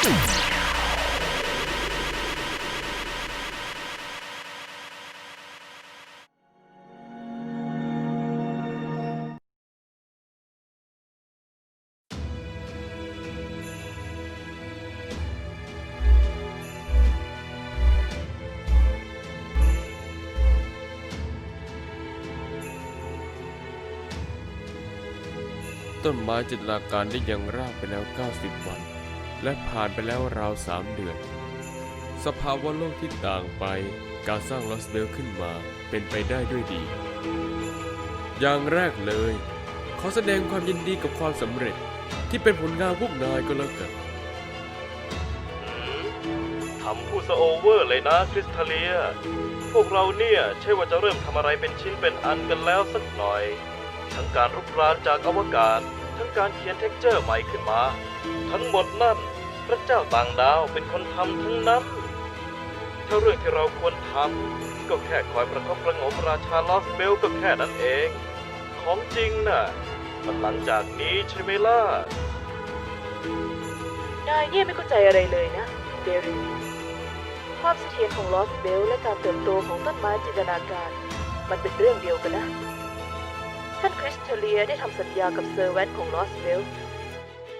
ต้นไม้จินตนาการได้ยังรากไปแล้ว 90 วัน และผ่านไปแล้วราวสามเดือน สภาวะโลกที่ต่างไป การสร้างลอสเบลขึ้นมาเป็นไปได้ด้วยดี อย่างแรกเลย ขอแสดงความยินดีกับความสำเร็จที่เป็นผลงานพวกนายก็แล้วกันทำพูดซะโอเวอร์เลยนะคริสทาเลีย พวกเราเนี่ยใช่ว่าจะเริ่มทำอะไรเป็นชิ้นเป็นอันกันแล้วสักหน่อย ทั้งการรุกรานจากอวกาศ ทั้งการเขียนเท็กเจอร์ใหม่ขึ้นมา ทั้งหมดนั่น พระเจ้าต่างดาวเป็นคนทำทั้งนั้น ถ้าเรื่องที่เราควรทำก็แค่คอยประคบประงมราชาลอสเบลก็แค่นั้นเอง ของจริงน่ะ มันหลังจากนี้ใช่ไหมล่ะ นายเนี่ยไม่เข้าใจอะไรเลยนะ เดริความเสถียรของลอสเบลและการเติบโตของต้นไม้จินตนาการ มันเป็นเรื่องเดียวกันนะ ท่านคริสเทเลียได้ทำสัญญากับเซอร์แวนของลอสเบล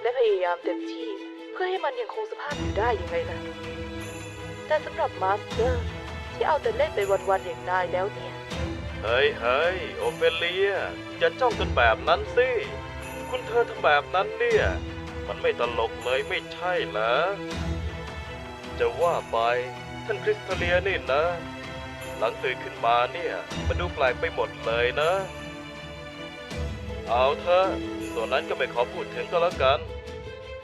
และพยายามเต็มที่เพื่อให้มันยังคงสภาพอยู่ได้ยังไงล่ะ แต่สำหรับมาสเตอร์ที่เอาแต่เล่นไปวันๆอย่างนายแล้วเนี่ย เฮ้ยเฮ้ยโอเฟเลียอย่าจ้องกันแบบนั้นสิ คุณเธอทำแบบนั้นเนี่ย มันไม่ตลกเลยไม่ใช่เหรอ จะว่าไป ท่านคริสเทเลียนี่นะ หลังตื่นขึ้นมาเนี่ย มันดูแปลกไปหมดเลยนะ เอาเถอะส่วนนั้นก็ไม่ขอพูดถึงก็แล้วกัน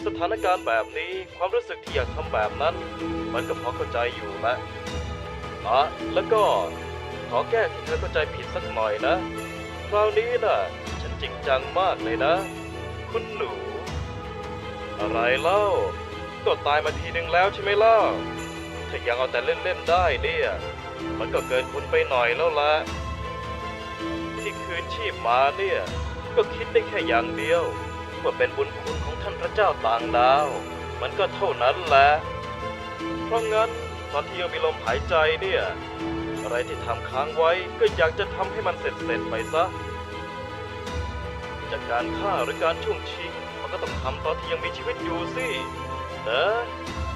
สถานการณ์แบบนี้ความรู้สึกที่อยากทำแบบนั้น มันก็พอเข้าใจอยู่แหละอะแล้วก็ขอแก้ที่เธอเข้าใจผิดสักหน่อยนะ คราวนี้น่ะ ฉันจริงจังมากเลยนะ คุณหนู อะไรเล่าก็ตายมาทีนึงแล้วใช่ไหมล่ะถ้ายังเอาแต่เล่นๆได้เนี่ย มันก็เกินคุณไปหน่อยแล้วละที่คืนชีพมาเนี่ย ก็คิดได้แค่อย่างเดียวว่าเป็นบุญคุณของท่านพระเจ้าต่างดาว มันก็เท่านั้นแหละ เพราะงั้นตอนที่ยังมีลมหายใจเนี่ย อะไรที่ทำค้างไว้ก็อยากจะทำให้มันเสร็จเสร็จไปซะ จากการฆ่าหรือการช่วงชิง มันก็ต้องทำตอนที่ยังมีชีวิตอยู่สินะ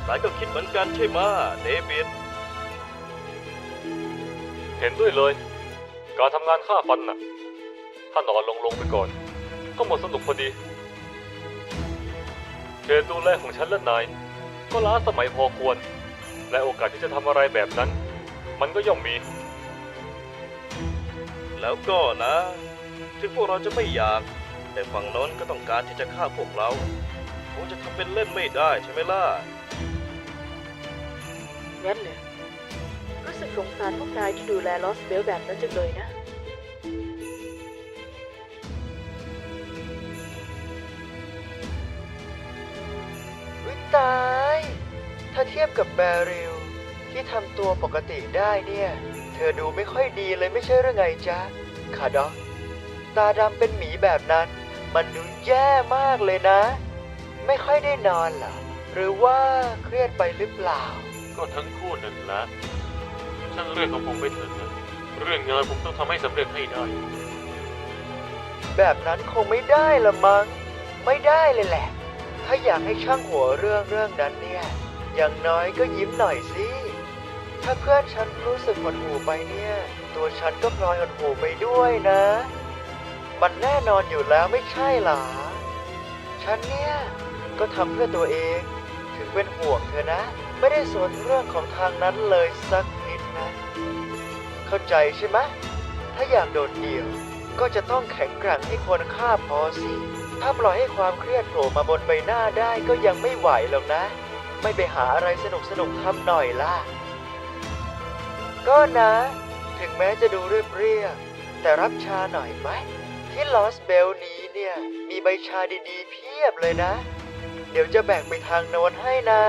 นายก็คิดเหมือนกันใช่ไหมเดวิดเห็นด้วยเลย การทำงานฆ่าฟันน่ะ ถ้านอนลงลงๆไปก่อน ก็หมดสนุกพอดีเขตดูแลของฉันและนาย ก็ล้าสมัยพอควร และโอกาสที่จะทำอะไรแบบนั้น มันก็ย่อมมี แล้วก็นะ ถึงพวกเราจะไม่อยาก แต่ฝั่งโน้นก็ต้องการที่จะฆ่าพวกเราคงจะทำเป็นเล่นไม่ได้ใช่ไหมล่ะ งั้นเลยรู้สึกสงสารพวกนายที่ดูแลลอสเบลแบบนั้นจังเลยนะ ตาย ถ้าเทียบกับแบริลที่ทำตัวปกติได้เนี่ย เธอดูไม่ค่อยดีเลยไม่ใช่หรือไงจ๊ะคาดอกตาดำเป็นหมีแบบนั้น มันดูแย่มากเลยนะ ไม่ค่อยได้นอนเหรอหรือว่าเครียดไปหรือเปล่า ก็ทั้งคู่นั่นแหละช่างเรื่องของผมไปเถอะนะเรื่องงานผมต้องทำให้สำเร็จให้ได้ แบบนั้นคงไม่ได้ละมั้งไม่ได้เลยแหละ ถ้าอยากให้ช่างหัวเรื่องเรื่องนั้นเนี่ย อย่างน้อยก็ยิ้มหน่อยสิ ถ้าเพื่อนฉันรู้สึกหดหูไปเนี่ย ตัวฉันก็พลอยหดหูไปด้วยนะ มันแน่นอนอยู่แล้วไม่ใช่หรอ ฉันเนี่ย ก็ทำเพื่อตัวเอง ถึงเป็นห่วงเธอนะ ไม่ได้สนเรื่องของทางนั้นเลยสักนิดนะ เข้าใจใช่ไหมถ้าอยากโดดเดี่ยวก็จะต้องแข็งแกร่งให้ควรค่าพอสิ ถ้าปล่อยให้ความเครียดโผล่มาบนใบหน้าได้ก็ยังไม่ไหวหรอกนะ ไม่ไปหาอะไรสนุกสนุกๆทำหน่อยล่ะ ก็นะ ถึงแม้จะดูเรียบเรียบแต่รับชาหน่อยไหม ที่ลอสเบลนี้เนี่ย มีใบชาดีๆ เพียบเลยนะ เดี๋ยวจะแบ่งไปทางโน้นให้นะ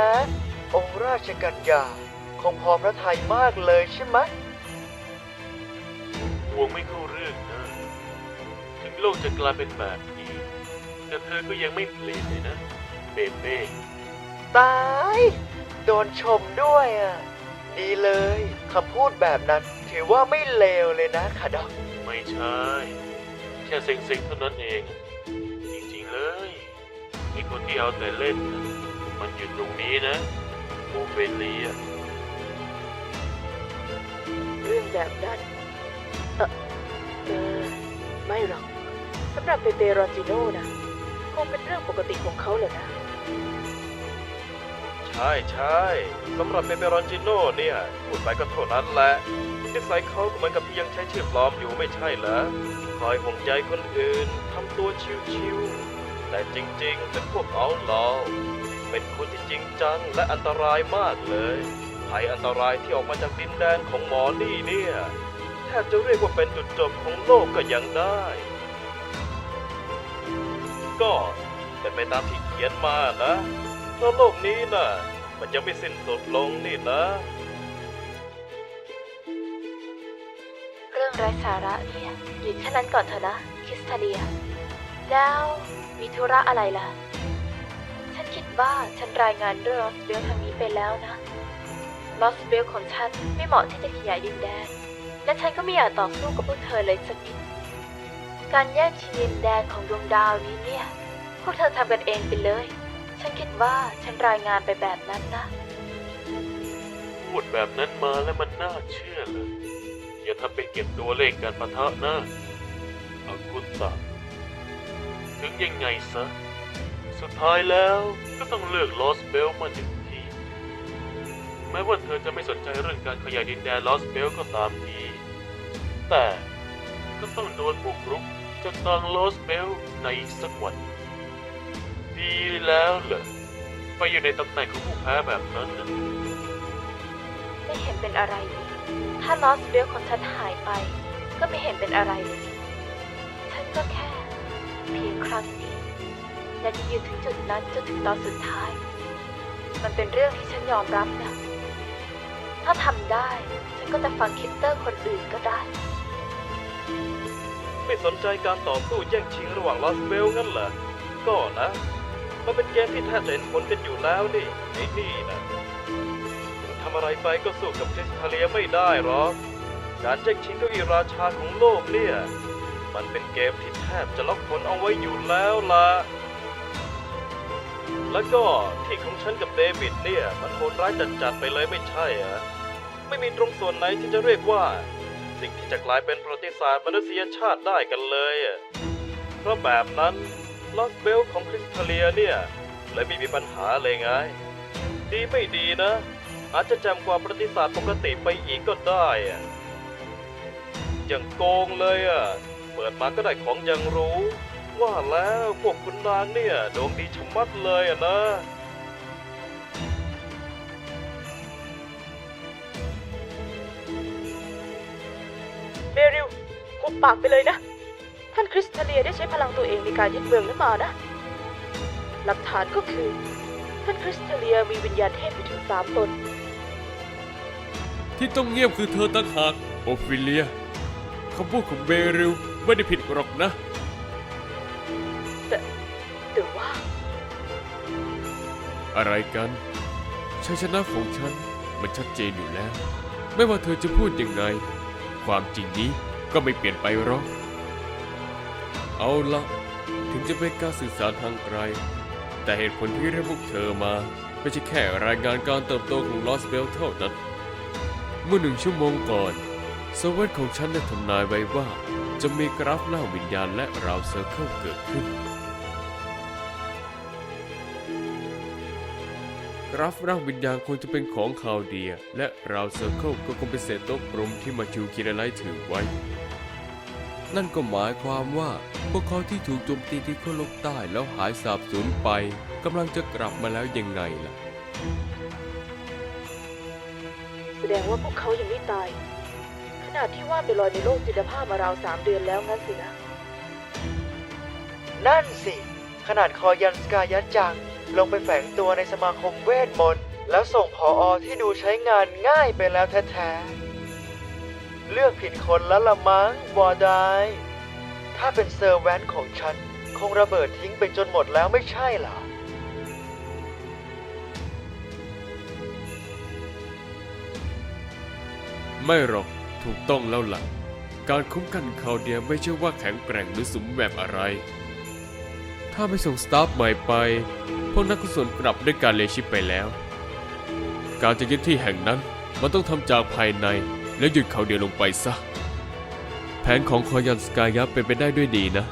องค์ราชกัญญาคงพอพระทัยมากเลยใช่ไหมหวงไม่เข้าเรื่องนะ ถึงโลกจะกลายเป็นแบบ แต่เธอก็ยังไม่เปลี่ยนเลยนะเบเบ้ตาย โดนชมด้วยอะ ดีเลยคำพูดแบบนั้น ถือว่าไม่เลวเลยนะคาดอกไม่ใช่ แค่เซ็งๆเท่านั้นเอง จริงๆเลยไอ้คนที่เอาแต่เล่นน่ะมันอยู่ตรงนี้นะโอเฟเลียเรื่องแบบนั้น เออเออไม่หรอกสำหรับเปเปรอนจิโน่นะ คงเป็นเรื่องปกติของเขาเลยนะ ใช่ใช่สำหรับเปเปรอนจิโน่เนี่ยพูดไปก็เท่านั้นแหละนิสัยเขาก็เหมือนกับที่ยังใช้ชื่อปลอมอยู่ไม่ใช่เหรอคอยห่วงใยคนอื่นทำตัวชิวๆแต่จริงๆ เป็นพวกเอาหลอเป็นคนที่จริงจังและอันตรายมากเลยภัยอันตรายที่ออกมาจากดินแดนของหมอนี่เนี่ยแทบจะเรียกว่าเป็นจุดจบของโลกก็ยังได้ ก็เป็นไปตามที่เขียนมานะเพราะโลกนี้น่ะ มันยังไม่สิ้นสุดลงนี่นะ เรื่องไร้สาระเนี่ยหยุดแค่นั้นก่อนเถอะนะ คิสทาเลีย แล้วมีธุระอะไรล่ะ ฉันคิดว่าฉันรายงานเรื่องลอสเบลทางนี้ไปแล้วนะลอสเบลของฉันไม่เหมาะที่จะขยายดินแดนและฉันก็ไม่อยากต่อสู้กับพวกเธอเลยสักนิด การแย่งชิงดินแดนของดวงดาวนี้เนี่ย พวกเธอทำกันเองไปเลย ฉันคิดว่าฉันรายงานไปแบบนั้นนะ พูดแบบนั้นมาแล้วมันน่าเชื่อเลยอย่าทำเป็นเก็บตัวเลขการประทะนะอากุตตะถึงยังไงซะ สุดท้ายแล้วก็ต้องเลือกลอสเบลมาหนึ่งที แม้ว่าเธอจะไม่สนใจเรื่องการขยายดินแดนลอสเบลก็ตามที แต่ก็ต้องโดนบุกรุก จากทางลอสเบลในสักวัน ดีแล้วเหรอไปอยู่ในตำแหน่งของผู้แพ้แบบนั้นนะไม่เห็นเป็นอะไร ถ้าลอสเบลของฉันหายไป ก็ไม่เห็นเป็นอะไรเลย ฉันก็แค่ เพียงครั้งนี้และจะยืนถึงจุดนั้นจนถึงตอนสุดท้าย มันเป็นเรื่องที่ฉันยอมรับนะ ถ้าทำได้ ฉันก็จะฟังคิปเตอร์คนอื่นก็ได้ ไม่สนใจการต่อสู้แย่งชิงระหว่างลอสเบลงั้นเหรอ ก็นะ มันเป็นเกมที่แทบจะเห็นผลกันอยู่แล้วนี่ไอ้นี่นะถึงทำอะไรไปก็สู้กับคริสทาเลียไม่ได้หรอก การแย่งชิงเก้าอี้ราชาของโลกเนี่ย มันเป็นเกมที่แทบจะล็อกผลเอาไว้อยู่แล้วล่ะแล้วก็ที่ของฉันกับเดวิดเนี่ย มันโหดร้ายจัดๆไปเลยไม่ใช่อะไม่มีตรงส่วนไหนที่จะเรียกว่า สิ่งที่จะกลายเป็นประวัติศาสตร์มนุษยชาติได้กันเลยอะเพราะแบบนั้นล็อสเบลของคริสเทเลียเนี่ยเลยไม่มีปัญหาเลยไง ดีไม่ดีนะ อาจจะจำกว่าประวัติศาสตร์ปกติไปอีกก็ได้อะอย่างโกงเลยอะเปิดมาก็ได้ของย่างรู้ ว่าแล้วพวกคุณนางเนี่ยดวงดีชะมัดเลยอะนะ เบริลหุบปากไปเลยนะ ท่านคริสทาเลียได้ใช้พลังตัวเองในการยึดเมืองนั้นมานะ หลักฐานก็คือ ท่านคริสทาเลียมีวิญญาณเทพอยู่ถึงสามตน ที่ต้องเงียบคือเธอตั้งหากโอฟิเลียคำพูดของเบริลไม่ได้ผิดหรอกนะ แต่ว่า อะไรกันชัยชนะของฉันมันชัดเจนอยู่แล้ว ไม่ว่าเธอจะพูดยังไง ความจริงนี้ก็ไม่เปลี่ยนไปหรอก เอาละถึงจะเป็นการสื่อสารทางไกล แต่เหตุผลที่เรียกพวกเธอมา ไม่ใช่แค่รายงานการเติบโตของลอสเบลเท่านั้น เมื่อหนึ่งชั่วโมงก่อนสวัสดของฉันได้ทำนายไว้ว่า จะมีกราฟล่าวิญญาณและราวเซอร์เคิลเกิดขึ้น ราฟร่างวิญญาณควรจะเป็นของคาวเดีย และราวเซอร์เคิลก็คงเป็นเศษโต๊ะกลมที่มาจูคิราไลถือไว้ นั่นก็หมายความว่า พวกเขาที่ถูกโจมตีที่ขั้วโลกใต้แล้วหายสาบสูญไปกำลังจะกลับมาแล้วยังไงล่ะ แสดงว่าพวกเขายังไม่ตาย ขนาดที่ว่าไปลอยในโลกจิตภาพมาราวสามเดือนแล้วงั้นสินะ นั่นสิ ขนาดคอยันสกายัดจัง ลงไปแฝงตัวในสมาคมเวทมนต์แล้วส่งผออที่ดูใช้งานง่ายไปแล้วแท้ๆ เลือกผิดคนแล้วละมั้งวอดายถ้าเป็นเซอร์แวนของฉัน คงระเบิดทิ้งไปจนหมดแล้วไม่ใช่หรอไม่หรอกถูกต้องแล้วล่ะ การคุ้มกันเขาเดียไม่ใช่ว่าแข็งแกร่งหรือสมแบบอะไร ถ้าไม่ส่งสตาฟใหม่ไป พวกนักกุศลกลับด้วยการเลชิปไปแล้ว การจะยึดที่แห่งนั้นมันต้องทำจากภายในและหยุดเขาเดียวลงไปซะ แผนของคอยันสกายะเป็นไปได้ด้วยดีนะ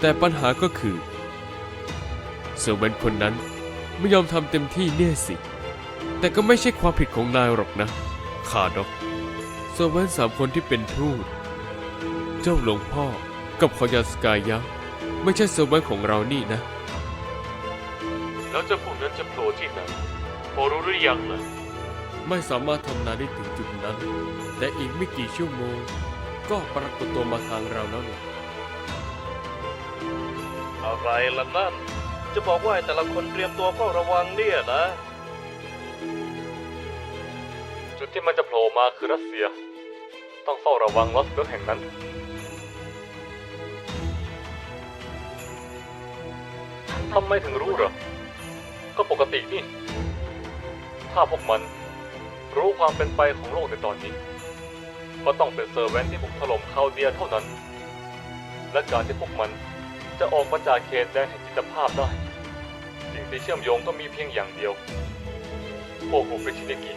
แต่ปัญหาก็คือเซอร์เวนคนนั้นไม่ยอมทำเต็มที่เนี่ยสิ แต่ก็ไม่ใช่ความผิดของนายหรอกนะคาดอกเซอร์เวนสามคนที่เป็นทูตเจ้าหลวงพ่อกับคอยันสกายะ ไม่ใช่เซอร์เวนของเรานี่นะ แล้วเจ้าพวกนั้นจะโผล่ที่ไหนพอรู้หรือยังล่ะ ไม่สามารถทำนายได้ถึงจุดนั้น แต่อีกไม่กี่ชั่วโมง ก็ปรากฏตัวมาทางเราแล้วล่ะอะไรล่ะนั่น จะบอกว่าให้แต่ละคนเตรียมตัวเฝ้าระวังเนี่ยนะ จุดที่มันจะโผล่มาคือรัสเซีย ต้องเฝ้าระวังลอสเบลแห่งนั้น ทำไมถึงรู้เหรอ ก็ปกตินี่ ถ้าพวกมันรู้ความเป็นไปของโลกในตอนนี้ ก็ต้องเป็นเซอร์แวนที่บุกถล่มคาเดียเท่านั้น และการที่พวกมันจะออกมาจากเขตแดนแห่งจิตภาพได้ สิ่งที่เชื่อมโยงก็มีเพียงอย่างเดียว พวกอุปชินิกิ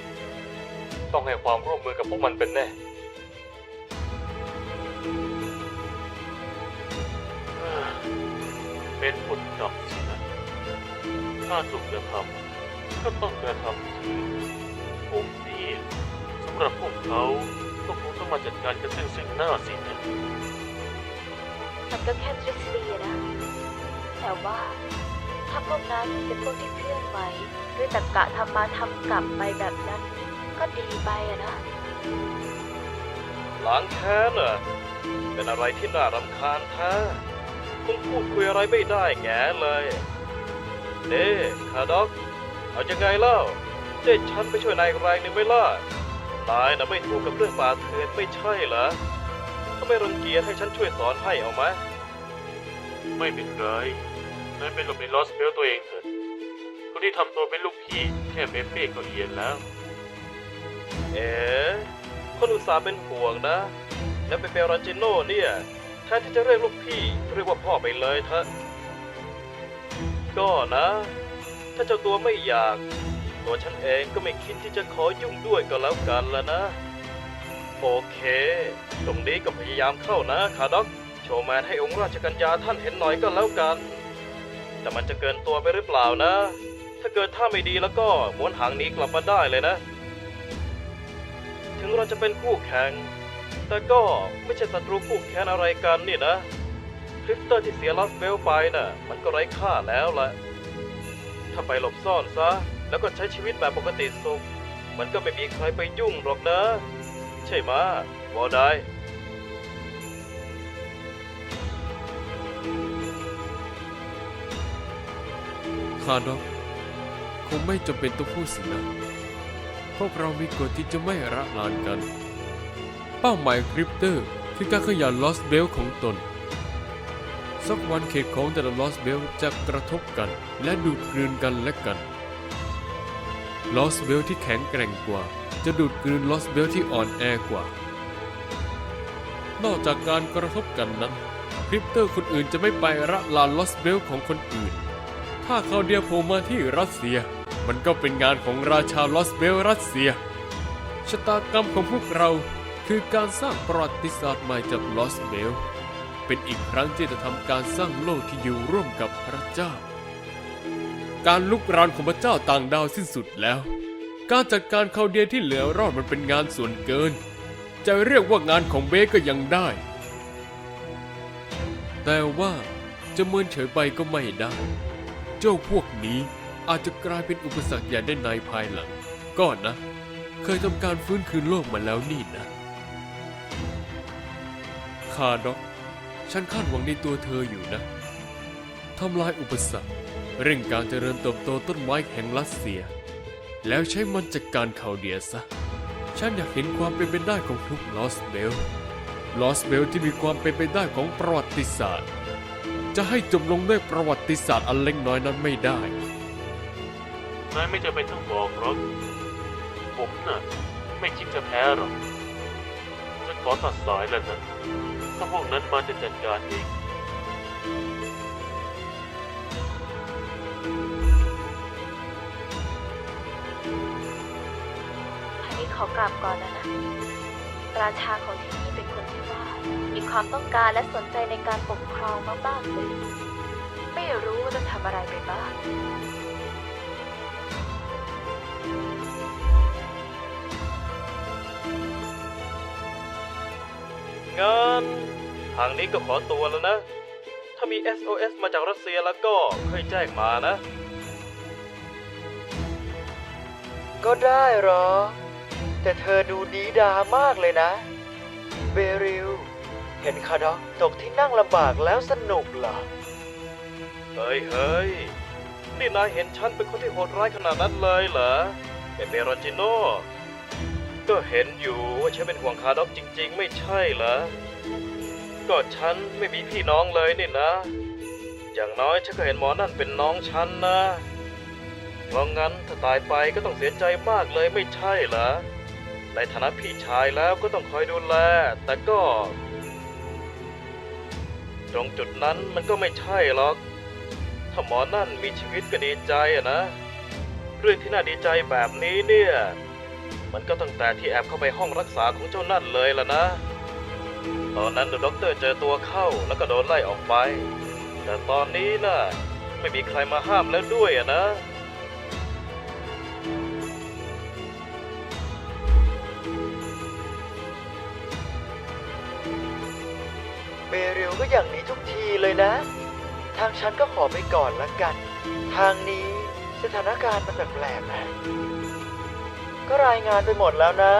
ต้องให้ความร่วมมือกับพวกมันเป็นแน่เป็นผลกรรม ถ้าถูกกระทำก็ต้องกระทำคืนผมนี่สำหรับพวกเขาก็คงต้องมาจัดการกันซึ่งซึ่งหน้าสินะมันก็แค่ทฤษฎีอะนะ แต่ว่าถ้าพวกนั้นเป็นพวกที่เคลื่อนไหวด้วยตรรกะธรรมาทำกลับไปแบบนั้น ก็ดีไปอะนะล้างแค้นเหรอเป็นอะไรที่น่ารำคาญแท้คุณพูดคุยอะไรไม่ได้แง่เลย เด้คาด็อก เอายังไงเล่าเจ๊ฉันไปช่วยนายอีกแรงหนึ่งไหมล่ะนายน่ะไม่ถูกกับเรื่องป่าเถื่อนไม่ใช่เหรอถ้าไม่รังเกียจให้ฉันช่วยสอนให้เอาไหมไม่เป็นไรนายเป็นหลบในลอสเบลตัวเองเถอะคนที่ทำตัวเป็นลูกพี่แค่เป๊ะๆก็เอียนแล้ว เอ๋คนอุตส่าห์เป็นห่วงนะ แล้วไปเปราจิโน่เนี่ยแทนที่จะเรียกลูกพี่เรียกว่าพ่อไปเลยเถอะ ก็นะ ถ้าเจ้าตัวไม่อยาก ตัวฉันเองก็ไม่คิดที่จะขอยุ่งด้วยก็แล้วกันละนะ โอเค ตรงนี้ก็พยายามเข้านะคาด็อก โชว์แมนให้องค์ราชกัญญาท่านเห็นหน่อยก็แล้วกัน แต่มันจะเกินตัวไปหรือเปล่านะ ถ้าเกิดท่าไม่ดีแล้วก็ม้วนหางนี้กลับมาได้เลยนะ ถึงเราจะเป็นคู่แข่ง แต่ก็ไม่ใช่ศัตรูคู่แค้นอะไรกันนี่นะ คริสเตอร์ที่เสียลาสเบลไปน่ะ มันก็ไร้ค่าแล้วละถ้าไปหลบซ่อนซะ แล้วก็ใช้ชีวิตแบบปกติสุข มันก็ไม่มีใครไปยุ่งหรอกนะ ใช่ไหมวอลได้คาร์ดอกคงไม่จำเป็นต้องพูดสินะพวกเรามีกฎที่จะไม่ระลานกัน เป้าหมายคริปเตอร์คือการขยันลอสเบลของตน สักวันเขตของแต่ละลอสเบลจะกระทบกัน และดูดกลืนกันและกันลอสเบลที่แข็งแกร่งกว่า จะดูดกลืนลอสเบลที่อ่อนแอกว่า นอกจากการกระทบกันนั้นคริปเตอร์คนอื่นจะไม่ไประลานลอสเบลของคนอื่น ถ้าเขาเดียโผล่มาที่รัสเซีย มันก็เป็นงานของราชาลอสเบลรัสเซีย ชะตากรรมของพวกเราคือการสร้างประวัติศาสตร์ใหม่จากลอสเบล เป็นอีกครั้งที่จะทำการสร้างโลกที่อยู่ร่วมกับพระเจ้า การลุกรานของพระเจ้าต่างดาวสิ้นสุดแล้ว การจัดการเขาเดียที่เหลือรอดมันเป็นงานส่วนเกิน จะเรียกว่างานของเบก็ยังได้ แต่ว่าจะเมินเฉยไปก็ไม่ได้ เจ้าพวกนี้อาจจะกลายเป็นอุปสรรคใหญ่ได้ในภายหลังก็นะ เคยทำการฟื้นคืนโลกมาแล้วนี่นะคาด็อก ฉันคาดหวังในตัวเธออยู่นะ ทำลายอุปสรรค เร่งการเจริญเติบโตต้นไม้แห่งรัสเซีย แล้วใช้มันจัดการเขาเดียซะ ฉันอยากเห็นความเป็นไปได้ของทุกลอสเบล ลอสเบลที่มีความเป็นไปได้ของประวัติศาสตร์ จะให้จบลงด้วยประวัติศาสตร์อันเล็กน้อยนั้นไม่ได้ นายไม่จำเป็นต้องบอกหรอกผมน่ะ ไม่คิดจะแพ้หรอกขอตัดสายแล้วนะ ถ้าพวกนั้นมาจะจัดการเองอันนี้ขอกราบก่อนนะนะ ราชาของที่นี่เป็นคนที่ว่า มีความต้องการและสนใจในการปกครองมากๆเลย ไม่รู้ว่าจะทำอะไรไปบ้าง งานทางนี้ก็ขอตัวแล้วนะ ถ้ามี SOS มาจากรัสเซียแล้วก็ค่อยแจ้งมานะ ก็ได้หรอ แต่เธอดูดีดามากเลยนะ เบริล เห็นคาดอกตกที่นั่งลำบากแล้วสนุกเหรอ เฮ้ยเฮ้ยนี่นายเห็นฉันเป็นคนที่โหดร้ายขนาดนั้นเลยเหรอ เอเปโรจิโน ก็เห็นอยู่ว่าฉันเป็นห่วงคาร์ด็อกจริง ๆ ไม่ใช่เหรอ ก็ฉันไม่มีพี่น้องเลยนี่นะ อย่างน้อยฉันก็เห็นหมอนั่นเป็นน้องฉันนะ เพราะงั้นถ้าตายไปก็ต้องเสียใจมากเลยไม่ใช่เหรอ ในฐานะพี่ชายแล้วก็ต้องคอยดูแล แต่ก็ ตรงจุดนั้นมันก็ไม่ใช่หรอก ถ้าหมอนั่นมีชีวิตก็ดีใจอะนะ เรื่องที่น่าดีใจแบบนี้เนี่ย มันก็ตั้งแต่ที่แอบเข้าไปห้องรักษาของเจ้านั่นเลยล่ะนะ ตอนนั้นด็อกเตอร์เจอตัวเข้าแล้วก็โดนไล่ออกไป แต่ตอนนี้น่ะไม่มีใครมาห้ามแล้วด้วยอะนะ เบริลก็อย่างนี้ทุกทีเลยนะ ทางฉันก็ขอไปก่อนละกัน ทางนี้สถานการณ์มันแปลกๆนะ ก็รายงานไปหมดแล้วนะ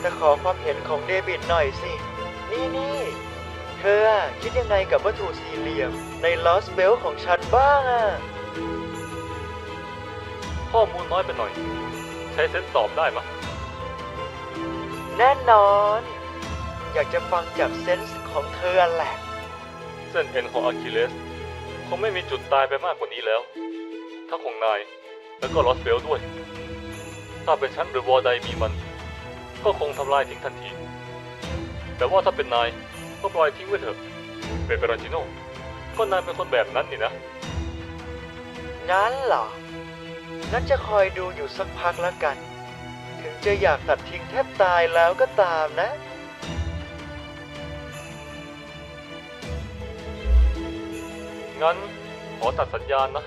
แต่ขอความเห็นของเดวิดหน่อยสิ นี่นี่เธอคิดยังไงกับวัตถุสี่เหลี่ยมในลอสเบลของฉันบ้างอะข้อมูลน้อยไปหน่อย ใช้เซนส์ตอบได้มะแน่นอน อยากจะฟังจากเซนส์ของเธอแหละ เส้นเอ็นของอะคิเลสคงไม่มีจุดตายไปมากกว่านี้แล้ว ทั้งของนาย แล้วก็ลอสเบลด้วย ถ้าเป็นฉันหรือวอร์ใดมีมัน ก็คงทำลายทิ้งทันที แต่ว่าถ้าเป็นนายก็ปล่อยทิ้งไว้เถอะเปเปรันจิโน่ก็นายเป็นคนแบบนั้นนี่นะ งั้นเหรอ งั้นจะคอยดูอยู่สักพักแล้วกัน ถึงจะอยากตัดทิ้งแทบตายแล้วก็ตามนะ งั้นขอตัดสัญญาณนะ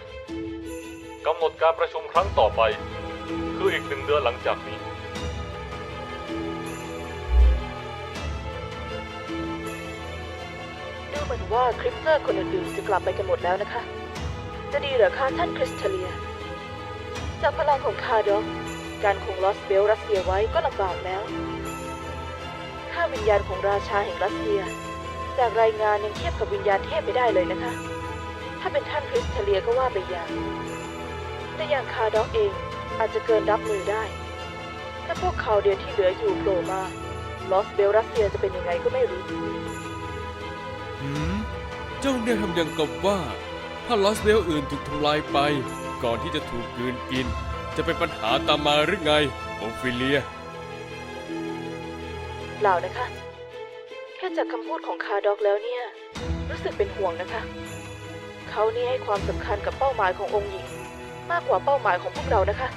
กำหนดการประชุมครั้งต่อไป คืออีกหนึ่งเดือนหลังจากนี้ ดูเหมือนว่าคริปเตอร์คนอื่นๆจะกลับไปกันหมดแล้วนะคะ จะดีเหรอคะท่านคริสเทเลีย จากพลังของคาร์ดอกการคงลอสเบลรัสเซียไว้ก็ลำบากแล้วค่าวิญญาณของราชาแห่งรัสเซีย จากรายงานยังเทียบกับวิญญาณเทพไม่ได้เลยนะคะ ถ้าเป็นท่านคริสเทเลียก็ว่าไปอย่างแต่อย่างคาร์ดอกเอง อาจจะเกินรับมือได้ ถ้าพวกเขาเดียวที่เหลืออยู่โผล่มา ลอสเบลรัสเซียจะเป็นยังไงก็ไม่รู้หืมเจ้าเนี่ยทำอย่างกับว่า ถ้าลอสเวลอื่นถูกทำลายไป ก่อนที่จะถูกกลืนกิน จะเป็นปัญหาตามมาหรือไงโอฟิเลียเปล่านะคะ แค่จากคำพูดของคาร์ด็อกแล้วเนี่ย รู้สึกเป็นห่วงนะคะ เขานี่ให้ความสำคัญกับเป้าหมายขององค์หญิง มากกว่าเป้าหมายของพวกเรานะคะ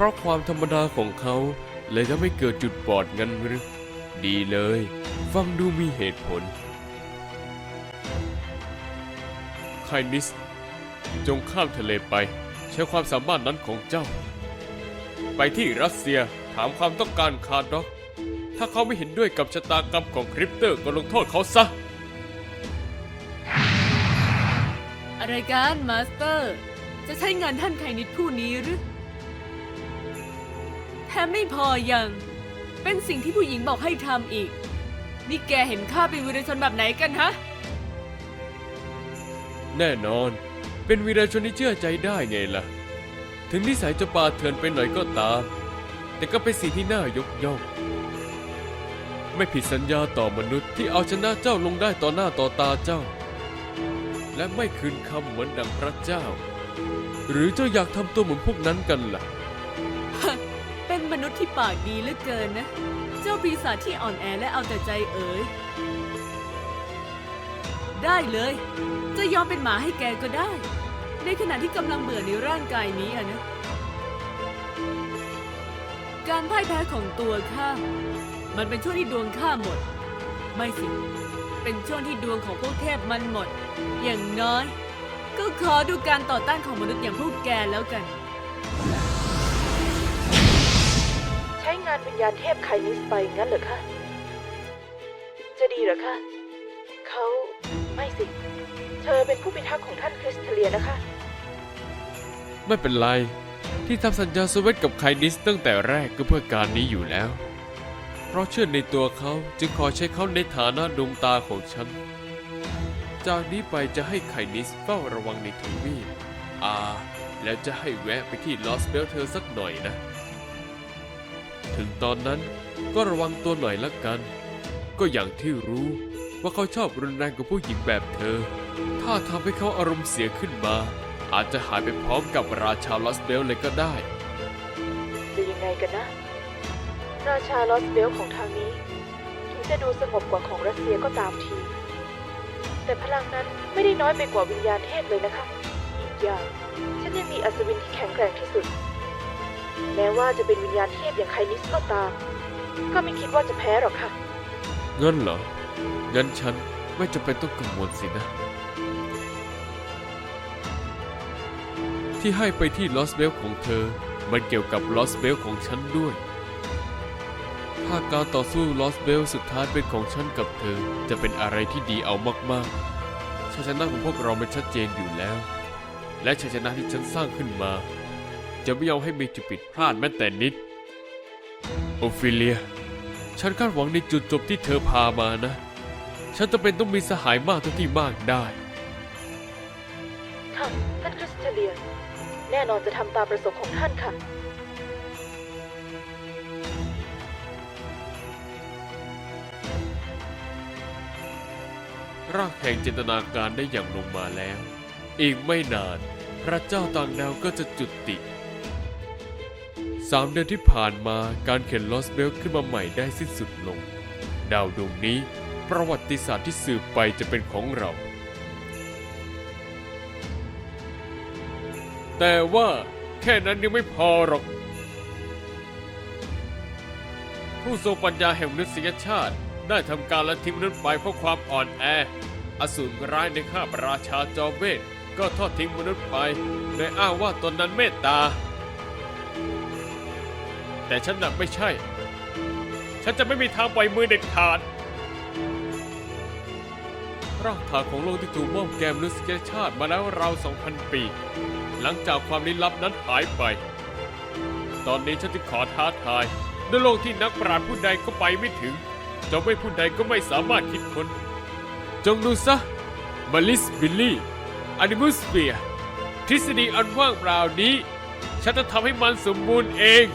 เพราะความธรรมดาของเขาเลยทำให้เกิดจุดบอดงั้นหรือดีเลย ฟังดูมีเหตุผลไคนิส จงข้ามทะเลไป ใช้ความสามารถนั้นของเจ้า ไปที่รัสเซียถามความต้องการคาร์ด็อก ถ้าเขาไม่เห็นด้วยกับชะตากรรมของคริปเตอร์ก็ลงโทษเขาซะ อะไรกันมาสเตอร์ จะใช้งานท่านไคนิดผู้นี้หรือ แถมไม่พอยัง เป็นสิ่งที่ผู้หญิงบอกให้ทำอีก นี่แกเห็นข้าเป็นวีรชนแบบไหนกันฮะ แน่นอน เป็นวีรชนที่เชื่อใจได้ไงล่ะ ถึงนิสัยจะปาเถื่อนไปหน่อยก็ตาม แต่ก็เป็นสิ่งที่น่ายกย่อง ไม่ผิดสัญญาต่อมนุษย์ที่เอาชนะเจ้าลงได้ต่อหน้าต่อตาเจ้า และไม่คืนคำเหมือนดังพระเจ้า หรือเจ้าอยากทำตัวเหมือนพวกนั้นกันล่ะ ที่ปากดีเหลือเกินนะ เจ้าปีศาจที่อ่อนแอและเอาแต่ใจเอ๋ย ได้เลย จะยอมเป็นหมาให้แกก็ได้ ในขณะที่กำลังเบื่อในร่างกายนี้อะนะ การพ่ายแพ้ของตัวข้า มันเป็นช่วงที่ดวงข้าหมด ไม่สิ เป็นช่วงที่ดวงของพวกเทพมันหมด อย่างน้อย ก็ขอดูการต่อต้านของมนุษย์อย่างพวกแกแล้วกัน งานวิญญาณเทพไคนิสไปงั้นเหรอคะ จะดีเหรอคะเขาไม่สิ เธอเป็นผู้พิทักษ์ของท่านคริสเทเลียนะคะ ไม่เป็นไร ที่ทำสัญญาสเวตกับไคนิสตั้งแต่แรกก็เพื่อการนี้อยู่แล้ว เพราะเชื่อในตัวเขาจึงขอใช้เขาในฐานะดวงตาของฉัน จากนี้ไปจะให้ไคนิสเฝ้าระวังในทวีปอาแล้วจะให้แวะไปที่ลอสเบลเธอสักหน่อยนะ ถึงตอนนั้นก็ระวังตัวหน่อยละกัน ก็อย่างที่รู้ว่าเขาชอบรุนแรงกับผู้หญิงแบบเธอ ถ้าทำให้เขาอารมณ์เสียขึ้นมา อาจจะหายไปพร้อมกับราชาลอสเบลเลยก็ได้ จะยังไงกันนะ ราชาลอสเบลของทางนี้ ถึงจะดูสงบกว่าของรัสเซียก็ตามที แต่พลังนั้นไม่ได้น้อยไปกว่าวิญญาณเทพเลยนะคะ อีกอย่างฉันยังมีอัศวินที่แข็งแกร่งที่สุด แม้ว่าจะเป็นวิญญาณเทพอย่างไคนิสก็ตาม ก็ไม่คิดว่าจะแพ้หรอกค่ะเงินเหรอ งั้นฉันไม่จำเป็นต้องกังวลสินะ ที่ให้ไปที่ลอสเบลของเธอ มันเกี่ยวกับลอสเบลของฉันด้วย ถ้าการต่อสู้ลอสเบลสุดท้ายเป็นของฉันกับเธอ จะเป็นอะไรที่ดีเอามากๆชัยชนะของพวกเรามันชัดเจนอยู่แล้ว และชัยชนะที่ฉันสร้างขึ้นมา จะไม่ยอมให้มีจุดผิดพลาดแม้แต่นิด โอฟิเลีย ฉันคาดหวังในจุดจบที่เธอพามานะ ฉันจะเป็นต้องมีสหายมากเท่าที่มากได้ ค่ะ ท่านคริสเทเลียแน่นอนจะทำตามประสงค์ของท่านค่ะรากแห่งจินตนาการได้อย่างลงมาแล้ว อีกไม่นาน พระเจ้าต่างดาวก็จะจุติ สามเดือนที่ผ่านมาการเข็นลอสเบลขึ้นมาใหม่ได้สิ้นสุดลง ดาวดวงนี้ประวัติศาสตร์ที่สืบไปจะเป็นของเรา แต่ว่าแค่นั้นยังไม่พอหรอก ผู้ทรงปัญญาแห่งมนุษยชาติ ได้ทำการละทิ้งมนุษย์ไปเพราะความอ่อนแอ อสูรร้ายในข้าพราชาจอมเวทก็ทอดทิ้งมนุษย์ไปโดยอ้างว่าตนนั้นเมตตา แต่ฉันน่ะไม่ใช่ ฉันจะไม่มีทางปล่อยมือเด็ดขาดรากฐานของโลกที่ถูกมอบแกมนุษยชาติมาแล้วราว 2,000 ปี หลังจากความลี้ลับนั้นหายไป ตอนนี้ฉันจึงขอท้าทายด้วยโลกที่นักปราชญ์ผู้ใดก็ไปไม่ถึงจ้าไม่ผู้ใดก็ไม่สามารถคิดค้น จงดูซะมาลิสบิลลี่อนิมุสเฟียทฤษฎีอันว่างเปล่านี้ ฉันจะทำให้มันสมบูรณ์เอง